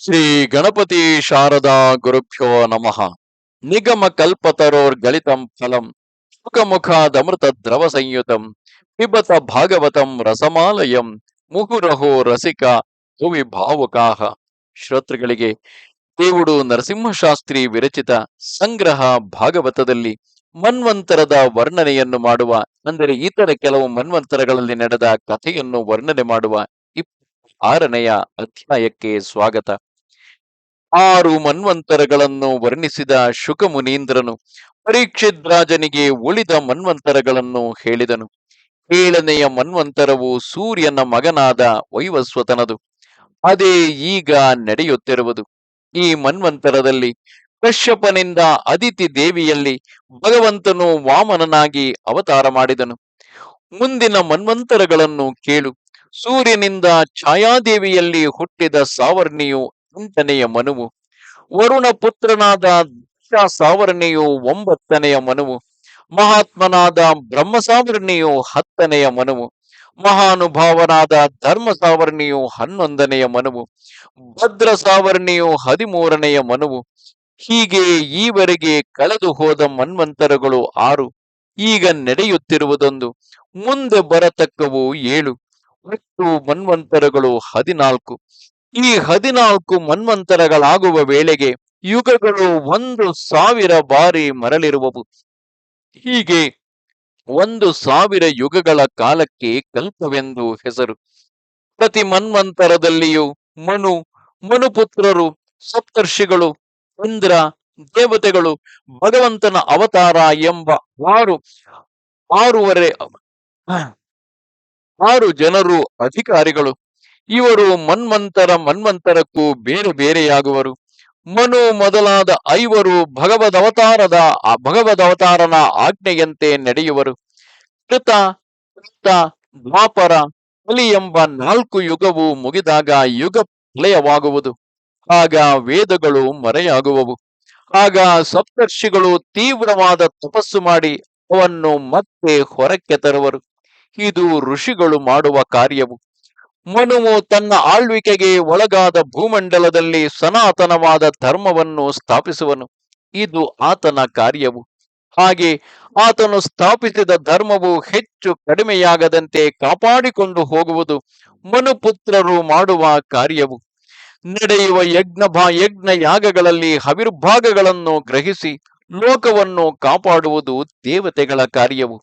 ಶ್ರೀ ಗಣಪತಿ ಶಾರದಾ ಗುರುಭ್ಯೋ ನಮಃ. ನಿಗಮ ಕಲ್ಪತರೋರ್ ಗಳಿತಂ ಫಲಂ ಸುಖಮುಖಾದಮೃತ ದ್ರವ ಸಂಯುತಂ, ಪಿಬತ ಭಾಗವತಂ ರಸಮಾಲಯಂ, ಮುಹುರಹೋ ರಸಿಕ ಭುವಿ ಭಾವುಕಾಹ. ಶ್ರೋತೃಗಳಿಗೆ, ದೇವುಡು ನರಸಿಂಹಶಾಸ್ತ್ರಿ ವಿರಚಿತ ಸಂಗ್ರಹ ಭಾಗವತದಲ್ಲಿ ಮನ್ವಂತರದ ವರ್ಣನೆಯನ್ನು ಮಾಡುವ, ಅಂದರೆ ಇತರ ಕೆಲವು ಮನ್ವಂತರಗಳಲ್ಲಿ ನಡೆದ ಕಥೆಯನ್ನು ವರ್ಣನೆ ಮಾಡುವ ಇಪ್ಪ ಆರನೆಯ ಅಧ್ಯಾಯಕ್ಕೆ ಸ್ವಾಗತ. ಆರು ಮನ್ವಂತರಗಳನ್ನು ವರ್ಣಿಸಿದ ಶುಕಮುನೀಂದ್ರನು ಪರೀಕ್ಷಿದ್ರಾಜನಿಗೆ ಉಳಿದ ಮನ್ವಂತರಗಳನ್ನು ಹೇಳಿದನು. ಏಳನೆಯ ಮನ್ವಂತರವು ಸೂರ್ಯನ ಮಗನಾದ ವೈವಸ್ವತನದು. ಅದೇ ಈಗ ನಡೆಯುತ್ತಿರುವುದು. ಈ ಮನ್ವಂತರದಲ್ಲಿ ಕಶ್ಯಪನಿಂದ ಅದಿತಿ ದೇವಿಯಲ್ಲಿ ಭಗವಂತನು ವಾಮನನಾಗಿ ಅವತಾರ ಮಾಡಿದನು. ಮುಂದಿನ ಮನ್ವಂತರಗಳನ್ನು ಕೇಳು. ಸೂರ್ಯನಿಂದ ಛಾಯಾದೇವಿಯಲ್ಲಿ ಹುಟ್ಟಿದ ಸಾವರ್ಣಿಯು ಎಂಟನೆಯ ಮನುವು, ವರುಣ ಪುತ್ರನಾದ ದಕ್ಷ ಸಾವರಣೆಯು ಒಂಬತ್ತನೆಯ ಮನುವು, ಮಹಾತ್ಮನಾದ ಬ್ರಹ್ಮ ಸಾವರಣೆಯು ಹತ್ತನೆಯ ಮನುವು, ಮಹಾನುಭಾವನಾದ ಧರ್ಮ ಸಾವರಣೆಯು ಹನ್ನೊಂದನೆಯ ಮನುವು ಭದ್ರ ಸಾವರಣೆಯು ಹದಿಮೂರನೆಯ ಮನುವು. ಹೀಗೆ ಈವರೆಗೆ ಕಳೆದು ಹೋದ ಮನ್ವಂತರಗಳು ಆರು. ಈಗ ನಡೆಯುತ್ತಿರುವುದೊಂದು, ಮುಂದೆ ಬರತಕ್ಕವು ಏಳು. ಒಟ್ಟು ಮನ್ವಂತರಗಳು ಹದಿನಾಲ್ಕು. ಈ ಹದಿನಾಲ್ಕು ಮನ್ವಂತರಗಳಾಗುವ ವೇಳೆಗೆ ಯುಗಗಳು ಒಂದು ಸಾವಿರ ಬಾರಿ ಮರಳಿರುವವು. ಹೀಗೆ ಒಂದು ಸಾವಿರ ಯುಗಗಳ ಕಾಲಕ್ಕೆ ಕಲ್ಪವೆಂದು ಹೆಸರು. ಪ್ರತಿ ಮನ್ವಂತರದಲ್ಲಿಯೂ ಮನು, ಮನುಪುತ್ರರು, ಸಪ್ತರ್ಷಿಗಳು, ಇಂದ್ರ, ದೇವತೆಗಳು, ಭಗವಂತನ ಅವತಾರ ಎಂಬ ಆರು, ಆರೂವರೆ, ಆರು ಜನರು ಅಧಿಕಾರಿಗಳು. ಇವರು ಮನ್ಮಂತರ ಮನ್ಮಂತರಕ್ಕೂ ಬೇರೆ ಬೇರೆಯಾಗುವರು. ಮನು ಮೊದಲಾದ ಐವರು ಭಗವದ್ ಅವತಾರದ ಭಗವದ್ ಅವತಾರನ ಆಜ್ಞೆಯಂತೆ ನಡೆಯುವರು. ಕೃತ ಕೃತ, ದ್ವಾಪರ, ಕಲಿ ಎಂಬ ನಾಲ್ಕು ಯುಗವು ಮುಗಿದಾಗ ಯುಗ ಪ್ರಲಯವಾಗುವುದು ಆಗ ವೇದಗಳು ಮರೆಯಾಗುವವು. ಆಗ ಸಪ್ತರ್ಷಿಗಳು ತೀವ್ರವಾದ ತಪಸ್ಸು ಮಾಡಿ ಅವನ್ನು ಮತ್ತೆ ಹೊರಕ್ಕೆ ತರುವರು. ಇದು ಋಷಿಗಳು ಮಾಡುವ ಕಾರ್ಯವು. ಮನುವು ತನ್ನ ಆಳ್ವಿಕೆಗೆ ಒಳಗಾದ ಭೂಮಂಡಲದಲ್ಲಿ ಸನಾತನವಾದ ಧರ್ಮವನ್ನು ಸ್ಥಾಪಿಸುವನು. ಇದು ಆತನ ಕಾರ್ಯವು. ಹಾಗೆ ಆತನು ಸ್ಥಾಪಿಸಿದ ಧರ್ಮವು ಹೆಚ್ಚು ಕಡಿಮೆಯಾಗದಂತೆ ಕಾಪಾಡಿಕೊಂಡು ಹೋಗುವುದು ಮನುಪುತ್ರರು ಮಾಡುವ ಕಾರ್ಯವು. ನಡೆಯುವ ಯಜ್ಞ ಯಜ್ಞ ಯಾಗಗಳಲ್ಲಿ ಹವಿರ್ಭಾಗಗಳನ್ನು ಗ್ರಹಿಸಿ ಲೋಕವನ್ನು ಕಾಪಾಡುವುದು ದೇವತೆಗಳ ಕಾರ್ಯವು.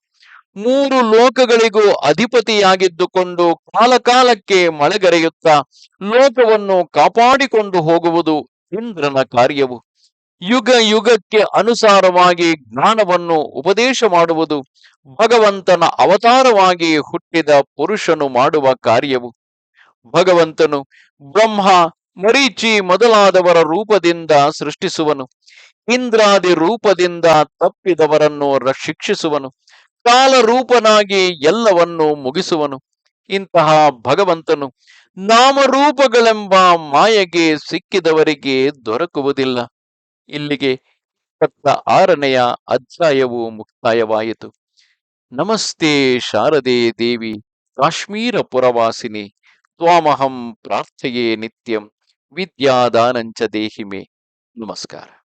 ಮೂರು ಲೋಕಗಳಿಗೂ ಅಧಿಪತಿಯಾಗಿದ್ದುಕೊಂಡು ಕಾಲಕಾಲಕ್ಕೆ ಮಳೆಗರೆಯುತ್ತಾ ಲೋಕವನ್ನು ಕಾಪಾಡಿಕೊಂಡು ಹೋಗುವುದು ಇಂದ್ರನ ಕಾರ್ಯವು. ಯುಗ ಯುಗಕ್ಕೆ ಅನುಸಾರವಾಗಿ ಜ್ಞಾನವನ್ನು ಉಪದೇಶ ಮಾಡುವುದು ಭಗವಂತನ ಅವತಾರವಾಗಿ ಹುಟ್ಟಿದ ಪುರುಷನು ಮಾಡುವ ಕಾರ್ಯವು. ಭಗವಂತನು ಬ್ರಹ್ಮ, ಮರೀಚಿ ಮೊದಲಾದವರ ರೂಪದಿಂದ ಸೃಷ್ಟಿಸುವನು. ಇಂದ್ರಾದಿ ರೂಪದಿಂದ ತಪ್ಪಿದವರನ್ನು ಶಿಕ್ಷಿಸುವನು ಕಾಲ ರೂಪನಾಗಿ ಎಲ್ಲವನ್ನು ಮುಗಿಸುವನು. ಇಂತಹ ಭಗವಂತನು ನಾಮರೂಪಗಳೆಂಬ ಮಾಯೆಗೆ ಸಿಕ್ಕಿದವರಿಗೆ ದೊರಕುವುದಿಲ್ಲ. ಇಲ್ಲಿಗೆ ಇಪ್ಪತ್ತ ಆರನೆಯ ಅಧ್ಯಾಯವು ಮುಕ್ತಾಯವಾಯಿತು. ನಮಸ್ತೆ ಶಾರದೆ ದೇವಿ ಕಾಶ್ಮೀರ ಪುರವಾಸಿನಿ ತ್ವಾಮಹಂ ಪ್ರಾರ್ಥೆಯೇ ನಿತ್ಯಂ, ವಿದ್ಯಾದಾನಂಚ ದೇಹಿಮೆ. ನಮಸ್ಕಾರ.